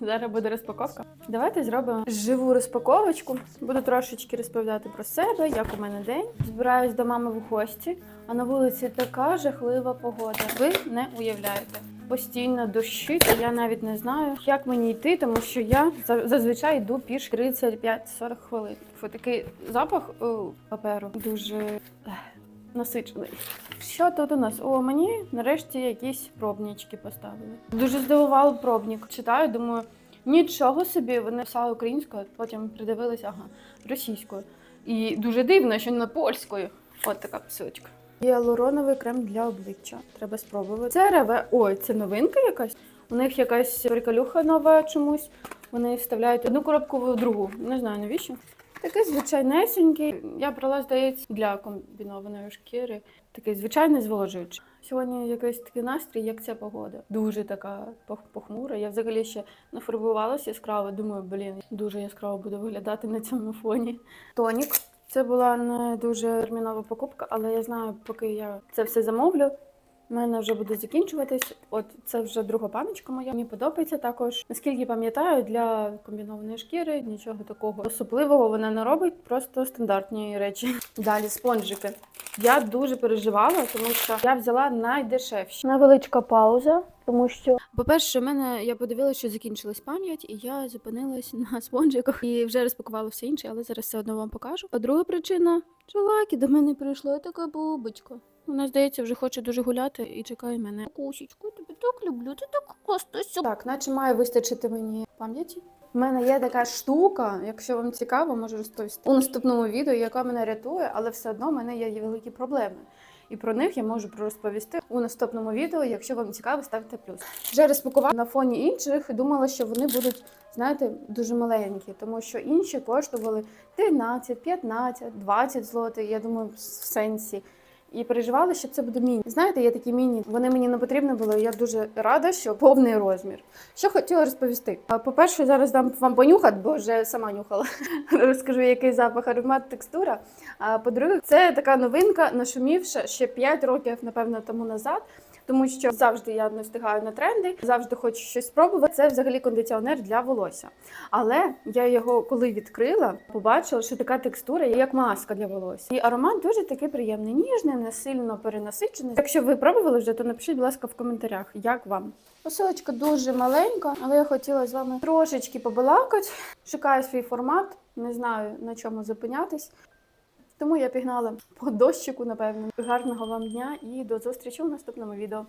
Зараз буде розпаковка. Давайте зробимо живу розпаковочку. Буду трошечки розповідати про себе, як у мене день. Збираюсь до мами в гості, а на вулиці така жахлива погода. Ви не уявляєте. Постійно дощі, та я навіть не знаю, як мені йти, тому що я зазвичай йду піш 35-40 хвилин. Фу, такий запах о, паперу дуже насичений. Що тут у нас? О, мені нарешті якісь пробнички поставили. Дуже здивував пробник. Читаю, думаю, нічого собі. Вони писали українською, потім придивилися, ага, російською. І дуже дивно, що не польською. От така псилочка. Гіалуроновий крем для обличчя. Треба спробувати. Це реве. Ой, це новинка якась. У них якась приколюха нова чомусь. Вони вставляють одну коробку в другу. Не знаю навіщо. Такий звичайнесенький. Я брала, здається, для комбінованої шкіри. Такий звичайний зволожуючий. Сьогодні якийсь такий настрій, як ця погода. Дуже така пох- похмура. Я взагалі ще нафарбувалася яскраво. Думаю, блін, дуже яскраво буде виглядати на цьому фоні. Тонік. Це була не дуже термінова покупка, але я знаю, поки я це все замовлю, в мене вже буде закінчуватись. От це вже друга паночка моя. Мені подобається також. Наскільки пам'ятаю, для комбінованої шкіри нічого такого особливого вона не робить, просто стандартні речі. Далі спонжики. Я дуже переживала, тому що я взяла найдешевші. Невеличка пауза, тому що, по-перше, в мене я подивилася, що закінчилась пам'ять, і я зупинилась на спонжиках і вже розпакувала все інше, але зараз все одно вам покажу. А друга причина Чолаки до мене прийшла така бубочка. Вона, здається, вже хоче дуже гуляти і чекає мене. Кусічку, я тебе так люблю, ти так класно. Так, наче має вистачити мені пам'яті. У мене є така штука, якщо вам цікаво, можу розповісти у наступному відео, яка мене рятує, але все одно в мене є великі проблеми. І про них я можу розповісти у наступному відео. Якщо вам цікаво, ставте плюс. Вже розпакувала на фоні інших і думала, що вони будуть, знаєте, дуже маленькі, тому що інші коштували 13, 15, 20 злотих. Я думаю, в сенсі. І переживала, що це буде міні. Знаєте, є такі міні. Вони мені не потрібні були. Я дуже рада, що повний розмір. Що хотіла розповісти? По-перше, зараз дам вам понюхати, бо вже сама нюхала. Розкажу, який запах, аромат, текстура. А по-друге, це така новинка, нашумівша ще 5 років, напевно, тому назад. Тому що завжди я не встигаю на тренди, завжди хочу щось спробувати. Це взагалі кондиціонер для волосся. Але я його коли відкрила, побачила, що така текстура як маска для волосся. І аромат дуже такий приємний, ніжний, не сильно перенасичений. Якщо ви пробували вже, то напишіть, будь ласка, в коментарях, як вам. Посилочка дуже маленька, але я хотіла з вами трошечки побалакати. Шукаю свій формат, не знаю на чому зупинятись. Тому я пігнала по дощику, напевно. Гарного вам дня і до зустрічі у наступному відео.